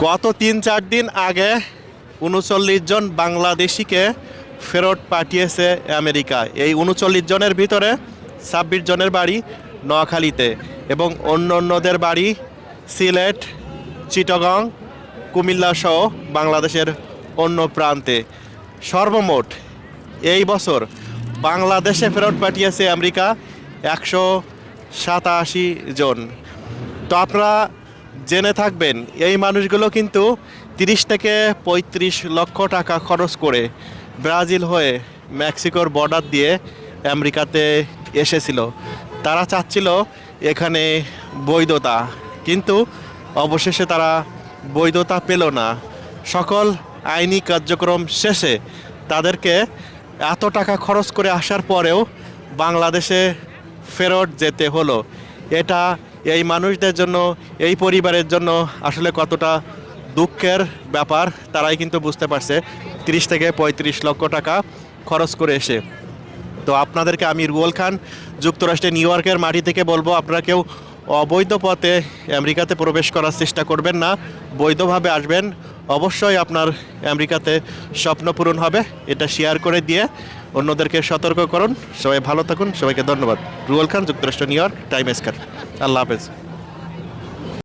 গত তিন চার দিন আগে উনচল্লিশ জন বাংলাদেশিকে ফেরত পাঠিয়েছে আমেরিকা। এই উনচল্লিশ জনের ভিতরে ছাব্বিশ জনের বাড়ি নোয়াখালীতে এবং অন্য অন্যদের বাড়ি সিলেট, চিটগং, কুমিল্লা সহ বাংলাদেশের অন্য প্রান্তে। সর্বমোট এই বছর বাংলাদেশে ফেরত পাঠিয়েছে আমেরিকা একশো সাতাশি জন। তো আপনারা জেনে থাকবেন, এই মানুষগুলো কিন্তু তিরিশ থেকে পঁয়ত্রিশ লক্ষ টাকা খরচ করে ব্রাজিল হয়ে মেক্সিকোর বর্ডার দিয়ে আমেরিকাতে এসেছিল। তারা চাচ্ছিল এখানে বৈধতা, কিন্তু অবশেষে তারা বৈধতা পেল না। সকল আইনি কার্যক্রম শেষে তাদেরকে এত টাকা খরচ করে আসার পরেও বাংলাদেশে ফেরত যেতে হলো। এটা এই মানুষদের জন্য, এই পরিবারের জন্য আসলে কতটা দুঃখের ব্যাপার তারাই কিন্তু বুঝতে পারছে। তিরিশ থেকে পঁয়ত্রিশ লক্ষ টাকা খরচ করে এসে। তো আপনাদেরকে আমি রুয়েল খান, যুক্তরাষ্ট্রের নিউ ইয়র্কের মাটি থেকে বলব, আপনারা কেউ অবৈধ পথে আমেরিকাতে প্রবেশ করার চেষ্টা করবেন না, বৈধভাবে আসবেন। অবশ্যই আপনার আমেরিকাতে স্বপ্ন পূরণ হবে, এটা শেয়ার করে দিয়ে অন্যদেরকে সতর্ক করুন। সবাই ভালো থাকুন, সবাইকে ধন্যবাদ। রুয়েল খান, যুক্তরাষ্ট্র, নিউ ইয়র্ক, টাইম স্কার আল্লাহ হাফেজ।